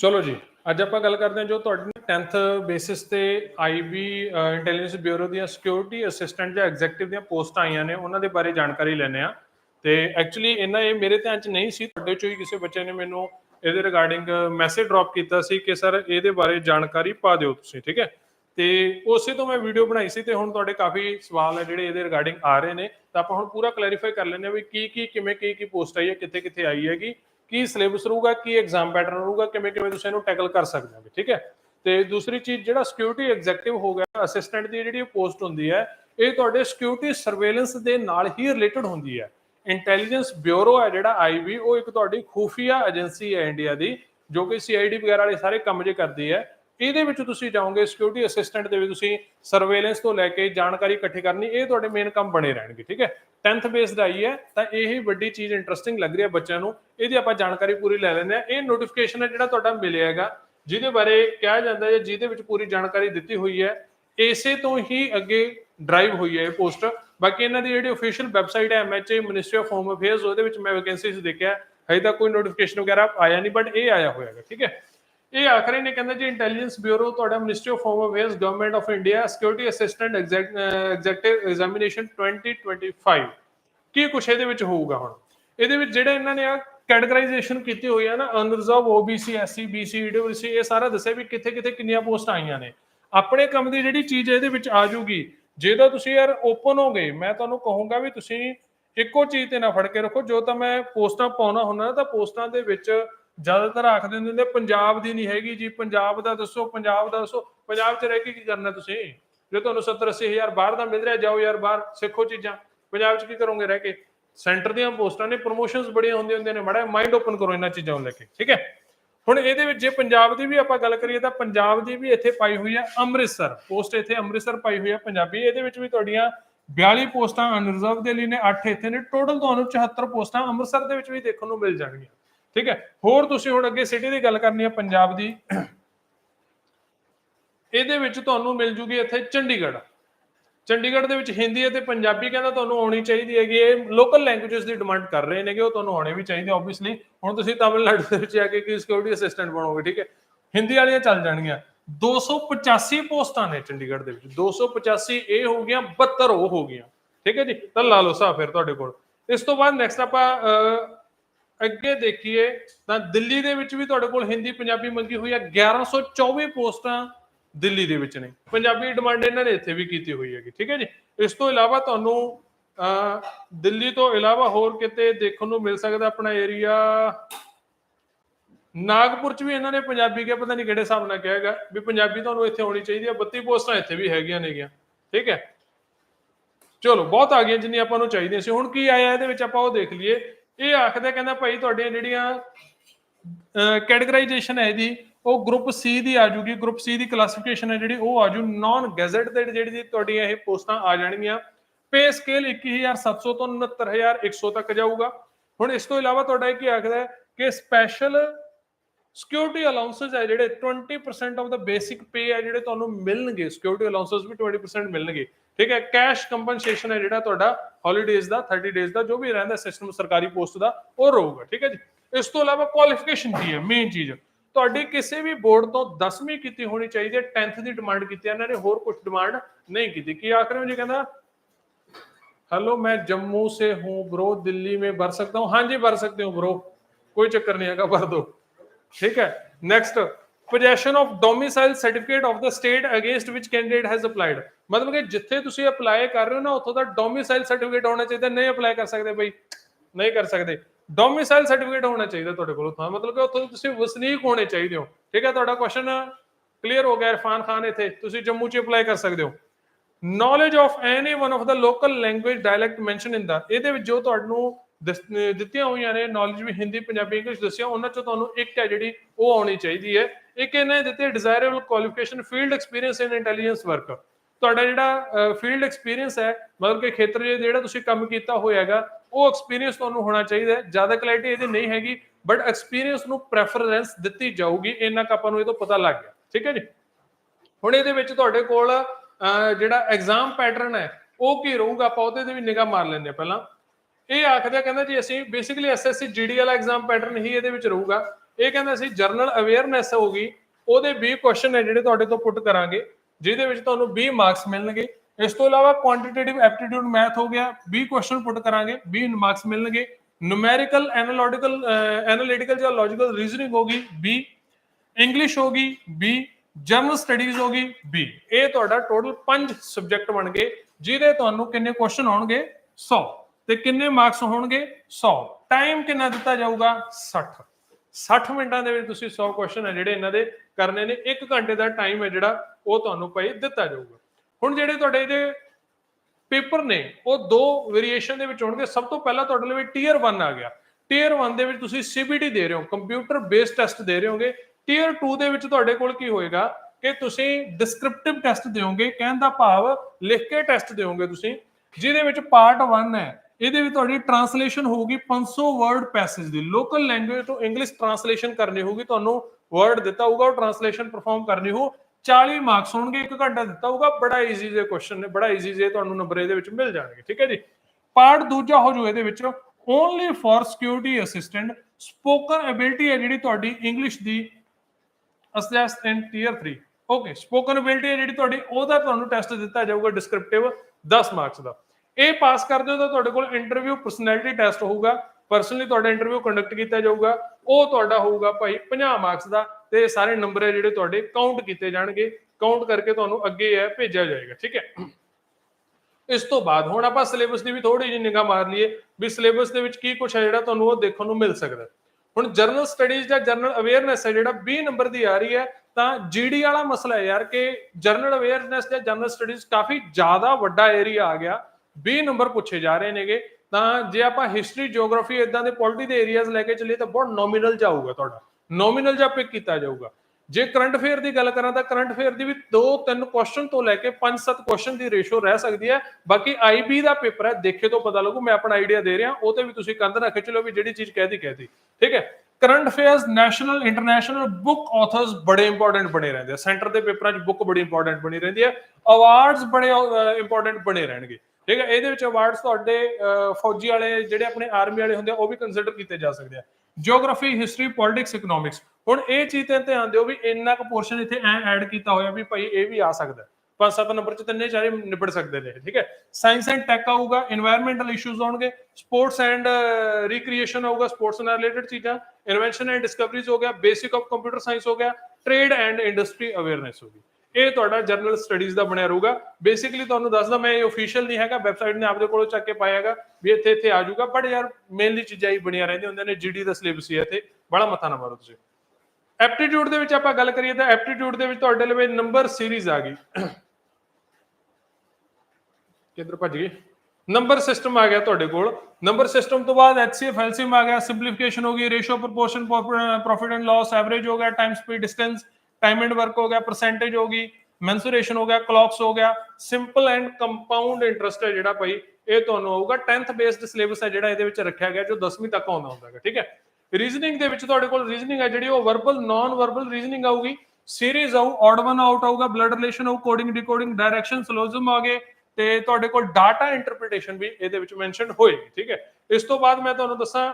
ਚਲੋ ਜੀ, ਅੱਜ ਆਪਾਂ ਗੱਲ ਕਰਦੇ ਹਾਂ ਜੋ ਤੁਹਾਡੇ 10th ਬੇਸਿਸ ਤੇ ਆਈਬੀ ਇੰਟੈਲੀਜੈਂਸ ਬਿਊਰੋ ਦੀਆਂ ਸਿਕਿਉਰਿਟੀ ਅਸਿਸਟੈਂਟ ਜਾਂ ਐਗਜ਼ੈਕਟਿਵ ਦੀਆਂ ਪੋਸਟਾਂ ਆਈਆਂ ਨੇ, ਉਹਨਾਂ ਦੇ ਬਾਰੇ ਜਾਣਕਾਰੀ ਲੈਣੇ ਆ ਤੇ ਐਕਚੁਅਲੀ ਇਹਨਾਂ ਇਹ ਮੇਰੇ ਧਿਆਨ ਚ ਨਹੀਂ ਸੀ, ਤੁਹਾਡੇ ਚੋਂ ਹੀ ਕਿਸੇ ਬੱਚੇ ਨੇ ਮੈਨੂੰ ਇਹਦੇ ਰਿਗਾਰਡਿੰਗ ਮੈਸੇਜ ਡ੍ਰੌਪ ਕੀਤਾ ਸੀ ਕਿ ਸਰ ਇਹਦੇ ਬਾਰੇ ਜਾਣਕਾਰੀ ਪਾ ਦਿਓ ਤੁਸੀਂ, ਠੀਕ ਹੈ? ਤੇ ਉਸੇ ਤੋਂ ਮੈਂ ਵੀਡੀਓ ਬਣਾਈ ਸੀ ਤੇ ਹੁਣ ਤੁਹਾਡੇ ਕਾਫੀ ਸਵਾਲ ਹੈ ਜਿਹੜੇ ਇਹਦੇ ਰਿਗਾਰਡਿੰਗ ਆ ਰਹੇ ਨੇ। ਤਾਂ ਆਪਾਂ ਹੁਣ ਪੂਰਾ ਕਲੈਰੀਫਾਈ ਕਰ ਲੈਂਦੇ ਹਾਂ ਵੀ ਕੀ ਕੀ ਕਿਵੇਂ ਕੀ ਕੀ ਪੋਸਟ ਆਈ ਹੈ ਕਿੱਥੇ ਕਿੱਥੇ ਆਈ ਹੈਗੀ। ਕੀ ਸਿਲੇਬਸ ਰਹੂਗਾ, ਕੀ ਐਗਜ਼ਾਮ ਪੈਟਰਨ ਰਹੂਗਾ, ਕਿਵੇਂ ਕਿਵੇਂ ਤੁਸੀਂ ਇਹਨੂੰ ਟੈਕਲ ਕਰ ਸਕਦੇ ਹੋ ਠੀਕ ਹੈ? ਤੇ ਦੂਸਰੀ ਚੀਜ਼, ਜਿਹੜਾ ਸਿਕਿਉਰਿਟੀ ਐਗਜ਼ੈਕਟਿਵ ਹੋ ਗਿਆ ਅਸਿਸਟੈਂਟ ਦੀ ਜਿਹੜੀ ਪੋਸਟ ਹੁੰਦੀ ਹੈ, ਇਹ ਤੁਹਾਡੇ ਸਿਕਿਉਰਿਟੀ ਸਰਵੇਲੈਂਸ ਦੇ ਨਾਲ ਹੀ ਰਿਲੇਟਡ ਹੁੰਦੀ ਹੈ। ਇੰਟੈਲੀਜੈਂਸ ਬਿਊਰੋ ਹੈ ਜਿਹੜਾ ਆਈਬੀ ਉਹ ਇੱਕ ਤੁਹਾਡੀ ਖੂਫੀਆ ਏਜੰਸੀ ਹੈ ਇੰਡੀਆ ਦੀ, ਜੋ ਕਿ ਸੀਆਈਡੀ ਵਗੈਰਾ ਵਾਲੇ ਸਾਰੇ ਕੰਮ ਜੇ ਕਰਦੀ ਹੈ। ਇਹਦੇ ਵਿੱਚ ਤੁਸੀਂ ਜਾਓਗੇ ਸਿਕਿਉਰਿਟੀ ਅਸਿਸਟੈਂਟ ਦੇ ਵਿੱਚ ਤੁਸੀਂ ਸਰਵੇਲੈਂਸ ਤੋਂ ਲੈ ਕੇ ਜਾਣਕਾਰੀ ਇਕੱਠੀ ਕਰਨੀ, ਇਹ ਤੁਹਾਡੇ ਮੇਨ ਕੰਮ ਬਣੇ ਰਹਿਣਗੇ, ਠੀਕ ਹੈ? 10th ਬੇਸਡ ਆਈ ਹੈ, ਤਾਂ ਇਹ ਵੱਡੀ ਚੀਜ਼ ਇੰਟਰਸਟਿੰਗ ਲੱਗ ਰਹੀ ਹੈ ਬੱਚਿਆਂ ਨੂੰ। ਇਹਦੀ ਆਪਾਂ ਜਾਣਕਾਰੀ ਪੂਰੀ ਲੈ ਲੈਂਦੇ ਆ ਇਹ ਨੋਟੀਫਿਕੇਸ਼ਨ ਹੈ ਜਿਹੜਾ ਤੁਹਾਡਾ ਮਿਲਿਆ ਹੈਗਾ, ਜਿਹਦੇ ਬਾਰੇ ਕਿਹਾ ਜਾਂਦਾ ਹੈ, ਜਿਹਦੇ ਵਿੱਚ ਪੂਰੀ ਜਾਣਕਾਰੀ ਦਿੱਤੀ ਹੋਈ ਹੈ। ਇਸੇ ਤੋਂ ਹੀ ਅੱਗੇ ਡਰਾਈਵ ਹੋਈ ਹੈ ਇਹ ਪੋਸਟ ਬਾਕੀ ਇਹਨਾਂ ਦੀ ਜਿਹੜੀ ਅਫੀਸ਼ੀਅਲ ਵੈਬਸਾਈਟ ਹੈ MHA ministry of home affairs ਉਹਦੇ ਵਿੱਚ ਮੈਂ ਵੈਕੈਂਸੀਜ਼ ਦੇਖਿਆ। ਹਜੇ ਤੱਕ ਕੋਈ ਨੋਟੀਫਿਕੇਸ਼ਨ ਵਗੈਰਾ ਆਇਆ ਨਹੀਂ ਬਟ ਇਹ ਆਇਆ ਹੋਇਆ ਠੀਕ ਹੈ। ਇਹ ਆਖਰੀ ਨੇ ਕਹਿੰਦਾ ਜੀ ਇੰਟੈਲੀਜੈਂਸ ਬਿਊਰੋ ਤੁਹਾਡਾ ministry of home affairs government of India security assistant executive examination 2025 ਕੀ ਕੁਛ ਇਹਦੇ ਵਿੱਚ ਹੋਊਗਾ ਹੁਣ? ਇਹਦੇ ਵਿੱਚ ਜਿਹੜੇ ਇਹਨਾਂ ਨੇ ਆ ਕੈਟਾਗਰਾਈਜੇਸ਼ਨ ਕੀਤੀ ਹੋਈ ਹੈ ਨਾ unreserved OBC SC BC EWC ਇਹ ਸਾਰਾ ਦੱਸਿਆ ਵੀ ਕਿੱਥੇ ਕਿੱਥੇ ਕਿੰਨੀਆਂ ਪੋਸਟਾਂ ਆਈਆਂ ਨੇ। ਆਪਣੇ ਕੰਮ ਦੀ ਜਿਹੜੀ ਚੀਜ਼ ਇਹਦੇ ਵਿੱਚ ਆ ਜੂਗੀ, ਜੇ ਤਾਂ ਤੁਸੀਂ ਯਾਰ ਓਪਨ ਹੋ ਗਏ, ਮੈਂ ਤੁਹਾਨੂੰ ਕਹੂੰਗਾ ਵੀ ਤੁਸੀਂ ਇੱਕੋ ਚੀਜ਼ ਤੇ ਨਾ ਫੜ ਕੇ ਰੱਖੋ। ਜੋ ਤਾਂ ਮੈਂ ਪੋਸਟਾਂ ਪਾਉਣਾ ਹੁੰਦਾ ਤਾਂ ਪੋਸਟਾਂ ਦੇ ਵਿੱਚ ਜ਼ਿਆਦਾਤਰ ਆਖਦੇ ਹੁੰਦੇ ਨੇ, ਪੰਜਾਬ ਦੀ ਨਹੀਂ ਹੈਗੀ ਜੀ, ਪੰਜਾਬ ਦਾ ਦੱਸੋ, ਪੰਜਾਬ ਦਾ ਦੱਸੋ। ਪੰਜਾਬ 'ਚ ਰਹਿ ਕੇ ਕੀ ਕਰਨਾ ਤੁਸੀਂ? ਜੇ ਤੁਹਾਨੂੰ 70 80 ਹਜ਼ਾਰ ਬਾਹਰ ਦਾ ਮਿਲ ਰਿਹਾ, ਜਾਓ ਯਾਰ ਬਾਹਰ, ਸਿੱਖੋ ਚੀਜ਼ਾਂ। ਪੰਜਾਬ 'ਚ ਕੀ ਕਰੋਗੇ ਰਹਿ ਕੇ? ਸੈਂਟਰ ਦੀਆਂ ਪੋਸਟਾਂ ਨੇ, ਪ੍ਰੋਮੋਸ਼ਨਸ ਬੜੀਆਂ ਹੁੰਦੀਆਂ ਹੁੰਦੀਆਂ ਨੇ, ਮੜਾ ਮਾਈਂਡ ਓਪਨ ਕਰੋ ਇਹਨਾਂ ਚੀਜ਼ਾਂ ਨੂੰ ਲੈ ਕੇ, ਠੀਕ ਹੈ? ਹੁਣ ਇਹਦੇ ਵਿੱਚ ਜੇ ਪੰਜਾਬ ਦੀ ਵੀ ਆਪਾਂ ਗੱਲ ਕਰੀਏ ਤਾਂ ਪੰਜਾਬ ਦੀ ਵੀ ਇੱਥੇ ਪਾਈ ਹੋਈ ਹੈ ਅੰਮ੍ਰਿਤਸਰ, ਪੋਸਟ ਇੱਥੇ ਅੰਮ੍ਰਿਤਸਰ ਪਾਈ ਹੋਈ ਹੈ ਪੰਜਾਬੀ। ਇਹਦੇ ਵਿੱਚ ਵੀ ਤੁਹਾਡੀਆਂ 42 ਪੋਸਟਾਂ ਅਨਰਿਜ਼ਰਵ ਦੇ ਲਈ ਨੇ 8 ਇੱਥੇ ਨੇ ਟੋਟਲ ਤੁਹਾਨੂੰ 74 ਪੋਸਟਾਂ ਅੰਮ੍ਰਿਤਸਰ ਦੇ ਵਿੱਚ ਵੀ ਦੇਖਣ ਨੂੰ ਮਿਲ ਜਾਣਗੀਆਂ। ਠੀਕ ਹੈ? ਹੋਰ ਤੁਸੀਂ ਹੁਣ ਅੱਗੇ ਸਿਟੀ ਦੀ ਗੱਲ ਕਰਨੀ ਹੈ, ਪੰਜਾਬ ਦੀ। ਇਹਦੇ ਵਿੱਚ ਤੁਹਾਨੂੰ ਮਿਲ ਜੂਗੀ ਇੱਥੇ ਚੰਡੀਗੜ੍ਹ। ਚੰਡੀਗੜ੍ਹ ਦੇ ਵਿੱਚ ਹਿੰਦੀ ਅਤੇ ਪੰਜਾਬੀ ਕਹਿੰਦਾ ਤੁਹਾਨੂੰ ਆਉਣੀ ਚਾਹੀਦੀ ਹੈਗੀ ਇਹ ਲੋਕਲ ਲੈਂਗੁਏਜਸ ਦੀ ਡਿਮਾਂਡ ਕਰ ਰਹੇ ਨੇਗੇ, ਉਹ ਤੁਹਾਨੂੰ ਆਉਣੇ ਵੀ ਚਾਹੀਦੇ ਆਬਵੀਅਸਲੀ ਹੁਣ ਤੁਸੀਂ ਤਾਮਿਲਨਾਡੂ ਦੇ ਵਿੱਚ ਆ ਕੇ ਕੀ ਸਿਕਿਉਰਿਟੀ ਅਸਿਸਟੈਂਟ ਬਣੋਗੇ, ਠੀਕ ਹੈ? ਹਿੰਦੀ ਵਾਲੀਆਂ ਚੱਲ ਜਾਣਗੀਆਂ। 285 ਪੋਸਟਾਂ ਨੇ ਚੰਡੀਗੜ੍ਹ ਦੇ ਵਿੱਚ। 285 ਇਹ ਹੋ ਗਈਆਂ 72 ਉਹ ਹੋ ਗਈਆਂ। ਠੀਕ ਹੈ ਜੀ? ਤਾਂ ਲਾ ਲਓ ਸਾ ਫਿਰ ਤੁਹਾਡੇ ਕੋਲ। ਇਸ ਤੋਂ ਬਾਅਦ ਨੈਕਸਟ ਆਪਾਂ ਅੱਗੇ ਦੇਖੀਏ ਤਾਂ ਦਿੱਲੀ ਦੇ ਵਿੱਚ ਵੀ ਤੁਹਾਡੇ ਕੋਲ ਹਿੰਦੀ ਪੰਜਾਬੀ ਮੰਗੀ ਹੋਈ ਹੈ 1124 ਪੋਸਟਾਂ ਦਿੱਲੀ ਦੇ ਵਿੱਚ ਨੇ। ਪੰਜਾਬੀ ਡਿਮਾਂਡ ਇਹਨਾਂ ਨੇ ਇੱਥੇ ਵੀ ਕੀਤੀ ਹੋਈ ਹੈਗੀ, ਠੀਕ ਹੈ ਜੀ? ਇਸ ਤੋਂ ਇਲਾਵਾ ਤੁਹਾਨੂੰ ਦਿੱਲੀ ਤੋਂ ਇਲਾਵਾ ਹੋਰ ਕਿਤੇ ਦੇਖਣ ਨੂੰ ਮਿਲ ਸਕਦਾ ਆਪਣਾ ਏਰੀਆ। ਨਾਗਪੁਰ ਚ ਵੀ ਇਹਨਾਂ ਨੇ ਪੰਜਾਬੀ ਕਿਹਾ, ਪਤਾ ਨਹੀਂ ਕਿਹੜੇ ਹਿਸਾਬ ਨਾਲ ਕਹੇਗਾ ਵੀ ਪੰਜਾਬੀ ਤੁਹਾਨੂੰ ਇੱਥੇ ਆਉਣੀ ਚਾਹੀਦੀ ਹੈ 32 ਪੋਸਟਾਂ ਇੱਥੇ ਵੀ ਹੈਗੀਆਂ ਨੇਗੀਆਂ, ਠੀਕ ਹੈ? ਚਲੋ, ਬਹੁਤ ਆ ਗਈਆਂ ਜਿੰਨੀ ਆਪਾਂ ਨੂੰ ਚਾਹੀਦੀਆਂ ਸੀ। ਹੁਣ ਕੀ ਆਇਆ, ਇਹਦੇ ਵਿੱਚ ਆਪਾਂ ਉਹ ਦੇਖ ਲਈਏ। ਇਹ ਆਖਦਾ ਕਹਿੰਦਾ ਭਾਈ ਤੁਹਾਡੀਆਂ ਜਿਹੜੀਆਂ ਕੈਟਾਗਰਾਈਜੇਸ਼ਨ ਹੈ ਇਹਦੀ, ਉਹ ਗਰੁੱਪ ਸੀ ਦੀ ਆ ਜੂਗੀ ਗਰੁੱਪ ਸੀ ਦੀ ਕਲਾਸੀਫਿਕੇਸ਼ਨ ਹੈ ਜਿਹੜੀ, ਉਹ ਆ ਜੂ ਨਾਨ ਦੇ ਜਿਹੜੀ ਤੁਹਾਡੀਆਂ ਇਹ ਪੋਸਟਾਂ ਆ ਜਾਣਗੀਆਂ। ਪੇ ਸਕੇਲ 21700 ਤੋਂ 69100 ਤੱਕ ਜਾਊਗਾ। ਹੁਣ ਇਸ ਤੋਂ ਇਲਾਵਾ ਤੁਹਾਡਾ ਇਹ ਕੀ ਆਖਦਾ ਕਿ ਸਪੈਸ਼ਲ ਸਿਕਿਉਰਿਟੀ ਅਲਾਉਂਸਸ ਹੈ ਜਿਹੜੇ 20% ਆਫ ਦਾ ਬੇਸਿਕ ਪੇ ਹੈ ਜਿਹੜੇ ਤੁਹਾਨੂੰ ਮਿਲਣਗੇ। ਸਿਕਿਉਰਿਟੀ ਅਲਾਉਂਸਸ ਵੀ 20% ਮਿਲਣਗੇ। ਠੀਕ ਹੈ ਕੈਸ਼ ਕੰਪਨਸੇਸ਼ਨ ਹੈ ਜਿਹੜਾ ਤੁਹਾਡਾ ਹੌਲੀਡੇਜ਼ ਦਾ 30 ਡੇਜ਼ ਦਾ ਜੋ ਵੀ ਰਹਿੰਦਾ ਸਿਸਟਮ ਸਰਕਾਰੀ ਪੋਸਟ ਦਾ ਉਹ ਰਹੂਗਾ ਠੀਕ ਹੈ ਜੀ ਇਸ ਤੋਂ ਇਲਾਵਾ ਕੁਆਲੀਫਿਕੇਸ਼ਨ ਕੀ ਹੈ ਮੇਨ ਚੀਜ਼ ਤੁਹਾਡੀ ਕਿਸੇ ਵੀ ਬੋਰਡ ਤੋਂ 10ਵੀਂ ਕੀਤੀ ਹੋਣੀ ਚਾਹੀਦੀ ਹੈ 10th ਦੀ ਡਿਮਾਂਡ ਕੀਤੀ ਹੈ ਇਹਨਾਂ ਨੇ ਹੋਰ ਕੁਝ ਡਿਮਾਂਡ ਨਹੀਂ ਕੀਤੀ ਕੀ ਆਖ ਰਹੇ ਹੋ ਜੀ ਕਹਿੰਦਾ हेलो मैं जम्मू से हूं ब्रो दिल्ली में भर सकता हूं हाँ जी भर सकते हो ब्रो कोई चक्कर नहीं आएगा भर दो ठीक है next possession of domicile certificate of the state against which candidate has applied. ਮਤਲਬ ਕਿ ਜਿੱਥੇ ਤੁਸੀਂ ਅਪਲਾਈ ਕਰ ਰਹੇ ਹੋ ਨਾ, ਉੱਥੋਂ ਦਾ ਡੋਮਿਸਾਈਲ ਸਰਟੀਫਿਕੇਟ ਹੋਣਾ ਚਾਹੀਦਾ, ਨਹੀਂ ਅਪਲਾਈ ਕਰ ਸਕਦੇ ਬਈ, ਨਹੀਂ ਕਰ ਸਕਦੇ। ਡੋਮਿਸਾਈਲ ਸਰਟੀਫਿਕੇਟ ਹੋਣਾ ਚਾਹੀਦਾ ਤੁਹਾਡੇ ਕੋਲ ਉੱਥੋਂ। ਮਤਲਬ ਕਿ ਉੱਥੋਂ ਤੁਸੀਂ ਵਸਨੀਕ ਹੋਣੇ ਚਾਹੀਦੇ ਹੋ। ਠੀਕ ਹੈ, ਤੁਹਾਡਾ ਕੁਐਸਚਨ ਕਲੀਅਰ ਹੋ ਗਿਆ ਇਰਫਾਨ ਖਾਨ ਇੱਥੇ। ਤੁਸੀਂ ਜੰਮੂ 'ਚ ਅਪਲਾਈ ਕਰ ਸਕਦੇ ਹੋ। knowledge of any one of the local language dialect mentioned in the, ਇਹਦੇ ਵਿੱਚ ਜੋ ਤੁਹਾਨੂੰ ਦਿੱਤੀਆਂ ਹੋਈਆਂ ਨੇ ਨੌਲੇਜ ਵੀ ਹਿੰਦੀ, ਪੰਜਾਬੀ ਇੰਗਲਿਸ਼ ਦੱਸਿਆ, ਉਹਨਾਂ ਚੋਂ ਤੁਹਾਨੂੰ ਇੱਕ ਹੈ ਜਿਹੜੀ ਉਹ ਆਉਣੀ ਚਾਹੀਦੀ ਹੈ। ਇੱਕ ਇਹਨਾਂ ਨੇ ਦਿੱਤੇ desirable qualification field experience in intelligence work ਤੁਹਾਡਾ ਜਿਹੜਾ ਫੀਲਡ ਐਕਸਪੀਰੀਅੰਸ ਹੈ, ਮਤਲਬ ਕਿ ਖੇਤਰ ਜਿਹੜਾ ਤੁਸੀਂ ਕੰਮ ਕੀਤਾ ਹੋਇਆ ਹੈਗਾ ਉਹ ਐਕਸਪੀਰੀਅੰਸ ਤੁਹਾਨੂੰ ਹੋਣਾ ਚਾਹੀਦਾ ਹੈ। ਜ਼ਿਆਦਾ ਕਲੈਰਿਟੀ ਇਹਦੀ ਨਹੀਂ ਹੈਗੀ ਬਟ ਐਕਸਪੀਰੀਅੰਸ ਨੂੰ ਪ੍ਰੈਫਰੈਂਸ ਦਿੱਤੀ ਜਾਊਗੀ। ਇੰਨਾ ਕ ਆਪਾਂ ਨੂੰ ਇਹ ਤੋਂ ਪਤਾ ਲੱਗ ਗਿਆ। ਠੀਕ ਹੈ ਜੀ? ਹੁਣ ਇਹਦੇ ਵਿੱਚ ਤੁਹਾਡੇ ਕੋਲ ਜਿਹੜਾ ਐਗਜ਼ਾਮ ਪੈਟਰਨ ਹੈ, ਉਹ ਕੀ ਰਹੂਗਾ? ਆਪਾਂ ਉਹਦੇ ਤੇ ਵੀ ਨਿਗਾਹ ਮਾਰ ਲੈਂਦੇ ਆ ਪਹਿਲਾਂ। ਇਹ ਆਖਦਾ ਕਹਿੰਦਾ ਜੀ, ਅਸੀਂ ਬੇਸਿਕਲੀ ਐਸਐਸਸੀ ਜੀਡੀ ਵਾਲਾ ਐਗਜ਼ਾਮ ਪੈਟਰਨ ਹੀ ਇਹਦੇ ਵਿੱਚ ਰਹੂਗਾ। ਇਹ ਕਹਿੰਦਾ ਸੀ ਜਰਨਲ ਅਵੇਅਰਨੈਸ ਹੋਗੀ ਉਹਦੇ 20 ਕੁਐਸਚਨ ਹੈ ਜਿਹੜੇ ਤੁਹਾਡੇ ਤੋਂ ਪੁੱਟ ਕਰਾਂਗੇ, ਜਿਹਦੇ ਵਿੱਚ ਤੁਹਾਨੂੰ 20 ਮਾਰਕਸ ਮਿਲਣਗੇ। ਇਸ ਤੋਂ ਇਲਾਵਾ ਕੁਆਂਟੀਟੇਟਿਵ ਐਪਟੀਟਿਊਡ ਮੈਥ ਹੋ ਗਿਆ 20 ਕੁਐਸਚਨ ਪੁੱਟ ਕਰਾਂਗੇ 20 ਮਾਰਕਸ ਮਿਲਣਗੇ। ਨੂਮੈਰੀਕਲ ਐਨਾਲਿਟਿਕਲ ਐਨਾਲਿਟੀਕਲ ਜਾਂ ਲੌਜੀਕਲ ਰੀਜ਼ਨਿੰਗ ਹੋਗੀ 20 ਇੰਗਲਿਸ਼ ਹੋਗੀ 20 ਜਨਰਲ ਸਟੱਡੀਜ਼ ਹੋਗੀ 20 ਇਹ ਤੁਹਾਡਾ ਟੋਟਲ 5 ਸਬਜੈਕਟ ਬਣ ਗਏ ਜਿਹਦੇ ਤੁਹਾਨੂੰ ਕਿੰਨੇ ਕੁਐਸਚਨ ਆਉਣਗੇ? 100 ਤੇ ਕਿੰਨੇ ਮਾਰਕਸ ਹੋਣਗੇ? 100 ਟਾਈਮ ਕਿੰਨਾ ਦਿੱਤਾ ਜਾਊਗਾ? 60 60 ਮਿੰਟਾਂ ਦੇ ਵਿੱਚ ਤੁਸੀਂ 100 ਕੁਐਸਚਨ ਹੈ ਜਿਹੜੇ ਇਹਨਾਂ ਦੇ ਕਰਨੇ ਨੇ 1 ਘੰਟੇ ਦਾ ਟਾਈਮ ਹੈ ਜਿਹੜਾ ਉਹ ਤੁਹਾਨੂੰ ਭਾਈ ਦਿੱਤਾ ਜਾਊਗਾ। ਹੁਣ ਜਿਹੜੇ ਤੁਹਾਡੇ ਦੇ ਪੇਪਰ ਨੇ, ਉਹ ਦੋ ਵੇਰੀਏਸ਼ਨ ਦੇ ਵਿੱਚ ਹੋਣਗੇ। ਸਭ ਤੋਂ ਪਹਿਲਾਂ ਤੁਹਾਡੇ ਲਈ ਟੀਅਰ 1 ਆ ਗਿਆ। ਟੀਅਰ 1 ਦੇ ਵਿੱਚ ਤੁਸੀਂ ਸੀਬੀਟੀ ਦੇ ਰਹੇ ਹੋ ਕੰਪਿਊਟਰ ਬੇਸਡ ਟੈਸਟ ਦੇ ਰਹੇ ਹੋਗੇ। ਟੀਅਰ 2 ਦੇ ਵਿੱਚ ਤੁਹਾਡੇ ਕੋਲ ਕੀ ਹੋਏਗਾ ਕਿ ਤੁਸੀਂ ਡਿਸਕ੍ਰਿਪਟਿਵ ਟੈਸਟ ਦਿਓਗੇ, ਕਹਿਣ ਦਾ ਭਾਵ ਲਿਖ ਕੇ ਟੈਸਟ ਦਿਓਗੇ ਤੁਸੀਂ, ਜਿਹਦੇ ਵਿੱਚ ਪਾਰਟ 1 ਹੈ। ਇਹਦੇ ਵਿੱਚ ਤੁਹਾਡੀ ਟਰਾਂਸਲੇਸ਼ਨ ਹੋਊਗੀ 500 ਵਰਡ ਪੈਸੇਜ ਦੀ। ਲੋਕਲ ਲੈਂਗੁਏਜ ਤੋਂ ਇੰਗਲਿਸ਼ ਟਰਾਂਸਲੇਸ਼ਨ ਕਰਨੀ ਹੋਊਗੀ, ਤੁਹਾਨੂੰ ਵਰਡ ਦਿੱਤਾ ਹੋਊਗਾ, ਉਹ ਟਰਾਂਸਲੇਸ਼ਨ ਪਰਫਾਰਮ ਕਰਨੀ ਹੋ 40 ਮਾਰਕਸ ਹੋਣਗੇ 1 ਘੰਟਾ ਦਿੱਤਾ ਹੋਊਗਾ, ਬੜਾ ਈਜ਼ੀ ਜੇ ਕੁਐਸਚਨ ਨੇ, ਬੜਾ ਈਜ਼ੀ ਜੇ ਤੁਹਾਨੂੰ ਨੰਬਰ ਇਹਦੇ ਵਿੱਚ ਮਿਲ ਜਾਣਗੇ, ਠੀਕ ਹੈ ਜੀ? ਪਾਰਟ ਦੂਜਾ ਹੋ ਜੂ ਇਹਦੇ ਵਿੱਚ only for security assistant spoken ability ਹੈ ਜਿਹੜੀ ਤੁਹਾਡੀ English the assess in tier 3 okay spoken ability ਹੈ ਜਿਹੜੀ ਤੁਹਾਡੀ, ਉਹਦਾ ਤੁਹਾਨੂੰ ਟੈਸਟ ਦਿੱਤਾ ਜਾਊਗਾ ਡਿਸਕ੍ਰਿਪਟਿਵ 10 ਮਾਰਕਸ ਦਾ। ਇਹ ਪਾਸ ਕਰਦੇ ਹੋ ਤਾਂ ਤੁਹਾਡੇ ਕੋਲ ਇੰਟਰਵਿਊ ਪਰਸਨੈਲਿਟੀ ਟੈਸਟ ਹੋਊਗਾ ਪਰਸਨਲੀ ਤੁਹਾਡਾ ਇੰਟਰਵਿਊ ਕੰਡਕਟ ਕੀਤਾ ਜਾਊਗਾ, ਉਹ ਤੁਹਾਡਾ ਹੋਊਗਾ ਭਾਈ 50 ਮਾਰਕਸ ਦਾ ਤੇ ਸਾਰੇ ਨੰਬਰ ਹੈ ਜਿਹੜੇ ਤੁਹਾਡੇ ਕਾਊਂਟ ਕੀਤੇ ਜਾਣਗੇ ਕਾਊਂਟ ਕਰਕੇ ਤੁਹਾਨੂੰ ਅੱਗੇ ਹੈ ਭੇਜਿਆ ਜਾਏਗਾ, ਠੀਕ ਹੈ? ਇਸ ਤੋਂ ਬਾਅਦ ਹੁਣ ਆਪਾਂ ਸਿਲੇਬਸ ਦੀ ਵੀ ਥੋੜੀ ਜਿਹੀ ਨਿਗਾਹ ਮਾਰ ਲਈਏ ਵੀ ਸਿਲੇਬਸ ਦੇ ਵਿੱਚ ਕੀ ਕੁਝ ਹੈ ਜਿਹੜਾ ਤੁਹਾਨੂੰ ਉਹ ਦੇਖਣ ਨੂੰ ਮਿਲ ਸਕਦਾ। ਹੁਣ ਜਰਨਲ ਸਟੱਡੀਜ਼ ਜਾਂ ਜਰਨਲ ਅਵੇਅਰਨੈਸ ਹੈ ਜਿਹੜਾ 20 ਨੰਬਰ ਦੀ ਆ ਰਹੀ ਹੈ, ਤਾਂ ਜੀਡੀ ਵਾਲਾ ਮਸਲਾ ਹੈ ਯਾਰ ਕਿ ਜਰਨਲ ਅਵੇਅਰਨੈਸ ਜਾਂ ਜਰਨਲ ਸਟੱਡੀਜ਼ ਕਾਫੀ ਜ਼ਿਆਦਾ ਵੱਡਾ ਏਰੀਆ ਆ ਗਿਆ। 20 ਨੰਬਰ ਪੁੱਛੇ ਜਾ ਰਹੇ ਨੇਗੇ, ਤਾਂ ਜੇ ਆਪਾਂ ਹਿਸਟਰੀ ਜੀਓਗ੍ਰਾਫੀ ਇਦਾਂ ਦੇ ਪੋਲਿਟੀ ਦੇ ਏਰੀਆਜ਼ ਲੈ ਕੇ ਚੱਲੀਏ ਤਾਂ ਬਹੁਤ ਨੋਮੀਨਲ ਜਾਊਗਾ ਤੁਹਾਡਾ। ਨੋਮੀਨਲ ਜਾਂ ਪਿਕ ਕੀਤਾ ਜਾਊਗਾ। ਜੇ ਕਰੰਟ ਅਫੇਅਰ ਦੀ ਗੱਲ ਕਰਾਂ ਤਾਂ ਕਰੰਟ ਅਫੇਅਰ ਦੀ ਵੀ 2-3 ਕੁਐਸਚਨ ਤੋਂ ਲੈ ਕੇ 5-7 ਕੁਐਸਚਨ ਦੀ ਰੇਸ਼ੋ ਰਹਿ ਸਕਦੀ ਹੈ। ਬਾਕੀ ਆਈਬੀ ਦਾ ਪੇਪਰ ਹੈ, ਦੇਖੇ ਤੋਂ ਪਤਾ ਲੱਗੂ, ਮੈਂ ਆਪਣਾ ਆਈਡੀਆ ਦੇ ਰਿਹਾ, ਉਹ ਤੇ ਵੀ ਤੁਸੀਂ ਕੰਧ ਨਾ ਖਿੱਚ ਲਓ ਵੀ ਜਿਹੜੀ ਚੀਜ਼ ਕਹਿਦੀ ਕਹਿਦੀ ਠੀਕ ਹੈ? Current affairs national international book authors ਬੜੇ ਇੰਪੋਰਟੈਂਟ ਬਣੇ ਰਹਿੰਦੇ ਆ। ਸੈਂਟਰ ਦੇ ਪੇਪਰਾਂ 'ਚ ਬੁੱਕ ਬੜੀ ਇੰਪੋਰਟੈਂਟ ਬਣੀ ਰਹਿੰਦੀ ਹੈ। ਅਵਾਰਡਸ ਬੜੇ ਇੰਪੋਰਟੈਂਟ ਬਣੇ ਰਹਿਣਗੇ। ਠੀਕ ਹੈ, ਇਹਦੇ ਵਿੱਚ ਅਵਾਰਡਸ ਤੁਹਾਡੇ ਫੌਜੀ ਵਾਲੇ, ਜਿਹੜੇ ਆਪਣੇ ਆਰਮੀ ਵਾਲੇ ਹੁੰਦੇ ਆ, ਉਹ ਵੀ ਕੰਸੀਡਰ ਕੀਤੇ ਜਾ ਸਕਦੇ ਆ। ਜੀਓਗ੍ਰਾਫੀ ਹਿਸਟਰੀ ਪੋਲਿਟਿਕਸ ਇਕਨੋਮਿਕਸ ਹੁਣ ਇਹ ਚੀਜ਼ ਤੇ ਧਿਆਨ ਦਿਓ ਵੀ ਇੰਨਾ ਕੁ ਪੋਰਸ਼ਨ ਇੱਥੇ ਐ ਐਡ ਕੀਤਾ ਹੋਇਆ ਵੀ ਭਾਈ ਇਹ ਵੀ ਆ ਸਕਦਾ। ਪੰਜ ਸੱਤ ਨੰਬਰ ਚ ਤਿੰਨੇ ਚਾਰੇ ਨਿਬੜ ਸਕਦੇ ਨੇ, ਠੀਕ ਹੈ। ਸਾਇੰਸ ਐਂਡ ਟੈਕ ਆਊਗਾ এনवायरमेंटल ਇਸ਼ੂਜ਼ ਆਉਣਗੇ ਸਪੋਰਟਸ ਐਂਡ ਰੀਕ੍ਰੀਏਸ਼ਨ ਆਊਗਾ ਸਪੋਰਟਸ ਨਾਲ ਰਿਲੇਟਡ ਚੀਜ਼ਾਂ। ਇਨਵੈਂਸ਼ਨ ਐਂਡ ਡਿਸਕਵਰੀਜ਼ ਹੋ ਗਿਆ ਬੇਸਿਕ ਆਫ ਕੰਪਿਊਟਰ ਸਾਇੰਸ ਹੋ ਗਿਆ ਟ੍ਰੇਡ ਐਂਡ ਇੰਡਸਟਰੀ ਅਵੇਅਰਨੈਸ ਹੋ ਗਈ। ਇਹ ਤੁਹਾਡਾ ਜਨਰਲ ਸਟੱਡੀਜ਼ ਦਾ ਬਣਿਆ ਰਹੂਗਾ। ਬੇਸਿਕਲੀ ਤੁਹਾਨੂੰ ਦੱਸਦਾ ਮੈਂ ਇਹ ਅਫੀਸ਼ੀਅਲ ਨਹੀਂ ਹੈਗਾ ਵੈਬਸਾਈਟ ਨੇ ਆਪਦੇ ਕੋਲੋਂ ਚੱਕ ਕੇ ਪਾਇਆਗਾ ਵੀ ਇੱਥੇ ਇੱਥੇ ਆ ਜਾਊਗਾ ਬਟ ਯਾਰ ਮੇਨਲੀ ਚੀਜ਼ਾਂ ਹੀ ਬਣੀਆਂ ਰਹਿੰਦੀਆਂ, ਹੁੰਦੀਆਂ ਨੇ ਜੀਡੀ ਦਾ ਸਿਲੇਬਸ ਹੀ ਹੈ ਇੱਥੇ। ਬੜਾ ਮੱਥਾ ਨਾ ਮਾਰੋ ਤੁਸੀਂ। ਐਪਟੀਟਿਊਡ ਦੇ ਵਿੱਚ ਆਪਾਂ ਗੱਲ ਕਰੀਏ ਤਾਂ ਐਪਟੀਟਿਊਡ ਦੇ ਵਿੱਚ ਤੁਹਾਡੇ ਲਈ ਨੰਬਰ ਸੀਰੀਜ਼ ਆ ਗਈ। ਕਿੱਧਰ ਭੱਜ ਗਏ? ਨੰਬਰ ਸਿਸਟਮ ਆ ਗਿਆ ਤੁਹਾਡੇ ਕੋਲ। ਨੰਬਰ ਸਿਸਟਮ ਤੋਂ ਬਾਅਦ ਐਚਸੀਐਫ ਐਲਸੀਐਮ ਆ ਗਿਆ ਸਿੰਪਲੀਫਿਕੇਸ਼ਨ ਹੋ ਗਈ ratio proportion profit and loss average ਹੋ ਗਿਆ time speed distance time and work ਹੋ ਗਿਆ ਪਰਸੈਂਟੇਜ ਹੋ ਗਈ ਮੈਂਸੂਰੇਸ਼ਨ ਹੋ ਗਿਆ ਕਲੌਕਸ ਹੋ ਗਿਆ ਸਿੰਪਲ ਐਂਡ ਕੰਪਾਊਂਡ ਇੰਟਰਸਟ ਹੈ ਜਿਹੜਾ ਭਾਈ, ਇਹ ਤੁਹਾਨੂੰ ਆਊਗਾ 10th ਬੇਸਡ ਸਿਲੇਬਸ ਹੈ ਜਿਹੜਾ ਇਹਦੇ ਵਿੱਚ ਰੱਖਿਆ ਗਿਆ, ਜੋ 10ਵੀਂ ਤੱਕ ਆਉਂਦਾ ਹੁੰਦਾ ਹੈ ਠੀਕ ਹੈ? ਰੀਜ਼ਨਿੰਗ ਦੇ ਵਿੱਚ ਤੁਹਾਡੇ ਕੋਲ ਰੀਜ਼ਨਿੰਗ ਹੈ ਜਿਹੜੀ, ਉਹ ਵਰਬਲ ਨਾਨ ਵਰਬਲ ਰੀਜ਼ਨਿੰਗ ਆਊਗੀ ਸੀਰੀਜ਼ ਆਊ ਆਡ ਵਨ ਆਊਟ ਆਊਗਾ ਬਲੱਡ ਰਿਲੇਸ਼ਨ ਆਊ ਕੋਡਿੰਗ ਡਿਕੋਡਿੰਗ ਡਾਇਰੈਕਸ਼ਨ ਸਲੋਜ਼ਮ ਆ ਗਏ, ਤੇ ਤੁਹਾਡੇ ਕੋਲ ਡਾਟਾ ਇੰਟਰਪ੍ਰੀਟੇਸ਼ਨ ਵੀ ਇਹਦੇ ਵਿੱਚ ਮੈਂਸ਼ਨ ਹੋਏਗੀ, ਠੀਕ ਹੈ? ਇਸ ਤੋਂ ਬਾਅਦ ਮੈਂ ਤੁਹਾਨੂੰ ਦੱਸਾਂ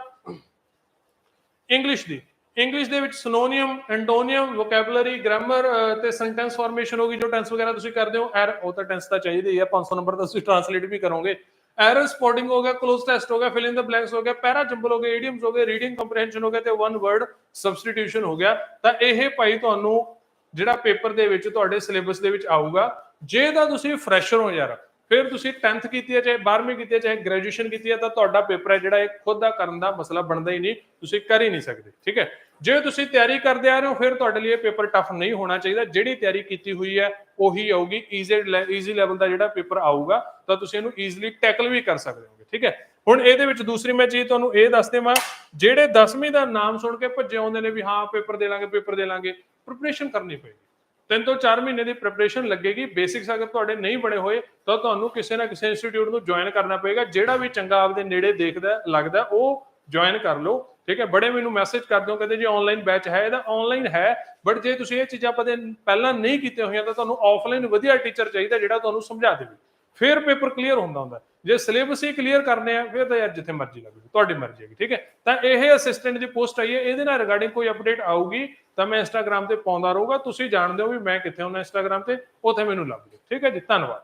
ਇੰਗਲਿਸ਼ ਦੀ। ਇੰਗਲਿਸ਼ ਦੇ ਵਿੱਚ ਸਿਨੋਨੀਅਮ ਐਂਟੋਨੀਅਮ ਵੋਕੈਬਲਰੀ ਗ੍ਰਾਮਰ ਤੇ ਸੈਂਟੈਂਸ ਫਾਰਮੇਸ਼ਨ ਹੋਗੀ ਜੋ ਟੈਂਸ ਵਗੈਰਾ ਤੁਸੀਂ ਕਰਦੇ ਹੋ ਐਰ ਉਹ ਤਾਂ ਟੈਂਸ ਤਾਂ ਚਾਹੀਦੀ ਹੀ ਹੈ 500 ਨੰਬਰ ਦਾ ਤੁਸੀਂ ਟ੍ਰਾਂਸਲੇਟ ਵੀ ਕਰੋਗੇ। ਐਰਰ ਸਪੋਰਟਿੰਗ ਹੋ ਗਿਆ ਕਲੋਜ਼ ਟੈਸਟ ਹੋ ਗਿਆ ਫਿਲ ਇਨ ਦ ਬਲੈਂਕਸ ਹੋ ਗਿਆ ਪੈਰਾ ਜੰਬਲ ਹੋ ਗਿਆ ਈਡੀਅਮਸ ਹੋ ਗਏ ਰੀਡਿੰਗ ਕੰਪਰੀਹੈਂਸ਼ਨ ਹੋ ਗਿਆ ਤੇ ਵਨ ਵਰਡ ਸਬਸਟੀਟਿਊਸ਼ਨ ਹੋ ਗਿਆ। ਤਾਂ ਇਹ ਭਾਈ ਤੁਹਾਨੂੰ ਜਿਹੜਾ ਪੇਪਰ ਦੇ ਵਿੱਚ ਤੁਹਾਡੇ ਸਿਲੇਬਸ ਦੇ ਵਿੱਚ ਆਊਗਾ, ਜੇ ਤਾਂ ਤੁਸੀਂ ਫਰੈਸ਼ਰ ਹੋ ਯਾਰ ਫਿਰ ਤੁਸੀਂ 10th ਕੀਤੀ ਹੈ, ਚਾਹੇ 12ਵੀਂ ਕੀਤੀ ਹੈ, ਚਾਹੇ ਗ੍ਰੈਜੂਏਸ਼ਨ ਕੀਤੀ ਹੈ, ਤਾਂ ਤੁਹਾਡਾ ਪੇਪਰ ਹੈ ਜਿਹੜਾ ਇਹ ਖੁਦ ਦਾ ਕਰਨ ਦਾ ਮਸਲਾ ਬਣਦਾ ਹੀ ਨਹੀਂ, ਤੁਸੀਂ ਕਰ ਹੀ ਨਹੀਂ ਸਕਦੇ, ਠੀਕ ਹੈ? ਜੇ ਤੁਸੀਂ ਤਿਆਰੀ ਕਰਦੇ ਆ ਰਹੇ ਹੋ, ਫਿਰ ਤੁਹਾਡੇ ਲਈ ਇਹ ਪੇਪਰ ਟਫ ਨਹੀਂ ਹੋਣਾ ਚਾਹੀਦਾ, ਜਿਹੜੀ ਤਿਆਰੀ ਕੀਤੀ ਹੋਈ ਹੈ, ਉਹੀ ਆਊਗੀ ਈਜ਼ੀ ਈਜ਼ੀ ਲੈਵਲ ਦਾ ਜਿਹੜਾ ਪੇਪਰ ਆਊਗਾ, ਤਾਂ ਤੁਸੀਂ ਇਹਨੂੰ ਈਜ਼ੀਲੀ ਟੈਕਲ ਵੀ ਕਰ ਸਕਦੇ ਹੋਗੇ, ਠੀਕ ਹੈ? ਹੁਣ ਇਹਦੇ ਵਿੱਚ ਦੂਸਰੀ ਮੈਂ ਚੀਜ਼ ਤੁਹਾਨੂੰ ਇਹ ਦੱਸ ਦੇਵਾਂ, ਜਿਹੜੇ 10ਵੀਂ ਦਾ ਨਾਮ ਸੁਣ ਕੇ ਭੱਜੇ ਆਉਂਦੇ ਨੇ ਵੀ ਹਾਂ ਪੇਪਰ ਦੇ ਲਾਂਗੇ ਪੇਪਰ ਦੇ ਲਾਂਗੇ ਪ੍ਰੀਪਰੇਸ਼ਨ ਕਰਨੀ ਪਏਗੀ। ਤਿੰਨ ਤੋਂ ਚਾਰ ਮਹੀਨੇ ਦੀ ਪ੍ਰੈਪਰੇਸ਼ਨ ਲੱਗੇਗੀ। ਬੇਸਿਕਸ ਅਗਰ ਤੁਹਾਡੇ ਨਹੀਂ ਬਣੇ ਹੋਏ, ਤਾਂ ਤੁਹਾਨੂੰ ਕਿਸੇ ਨਾ ਕਿਸੇ ਇੰਸਟੀਚਿਊਟ ਨੂੰ ਜੁਆਇਨ ਕਰਨਾ ਪਏਗਾ। ਜਿਹੜਾ ਵੀ ਚੰਗਾ ਆਪਦੇ ਨੇੜੇ ਦੇਖਦਾ, ਲੱਗਦਾ, ਉਹ ਜੁਆਇਨ ਕਰ ਲਓ। ਠੀਕ ਹੈ? ਬੜੇ ਮੈਨੂੰ ਮੈਸੇਜ ਕਰਦੇ ਹੋ, ਕਹਿੰਦੇ ਜੀ ਆਨਲਾਈਨ ਬੈਚ ਹੈ ਇਹਦਾ ਆਨਲਾਈਨ ਹੈ। ਬਟ ਜੇ ਤੁਸੀਂ ਇਹ ਚੀਜ਼ਾਂ ਪਤੇ ਪਹਿਲਾਂ ਨਹੀਂ ਕੀਤੀਆਂ ਹੋਈਆਂ, ਤਾਂ ਤੁਹਾਨੂੰ ਆਫਲਾਈਨ ਵਧੀਆ ਟੀਚਰ ਚਾਹੀਦਾ ਜਿਹੜਾ ਤੁਹਾਨੂੰ ਸਮਝਾ ਦੇਵੇ। ਫਿਰ ਪੇਪਰ ਕਲੀਅਰ ਹੁੰਦਾ ਹੁੰਦਾ। ਜੇ ਸਿਲੇਬਸ ਹੀ ਕਲੀਅਰ ਕਰਨੇ ਆ, ਫਿਰ ਤਾਂ ਯਾਰ ਜਿੱਥੇ ਮਰਜ਼ੀ ਲੱਗ ਜਾਓ, ਤੁਹਾਡੀ ਮਰਜ਼ੀ ਹੈਗੀ, ਠੀਕ ਹੈ? ਤਾਂ ਇਹ ਅਸਿਸਟੈਂਟ ਦੀ ਪੋਸਟ ਆਈ ਹੈ, ਇਹਦੇ ਨਾਲ ਰਿਗਾਰਡਿੰਗ ਕੋਈ ਅਪਡੇਟ ਆਊਗੀ, ਤਾਂ ਮੈਂ ਇੰਸਟਾਗ੍ਰam ਤੇ ਪਾਉਂਦਾ ਰਹੂਗਾ। ਤੁਸੀਂ ਜਾਣਦੇ ਹੋ ਵੀ ਮੈਂ ਕਿੱਥੇ ਹੁੰਨਾ ਇੰਸਟਾਗ੍ਰam ਤੇ, ਉੱਥੇ ਮੈਨੂੰ ਲੱਭ ਜਾਓ, ਠੀਕ ਹੈ ਜੀ? ਧੰਨਵਾਦ।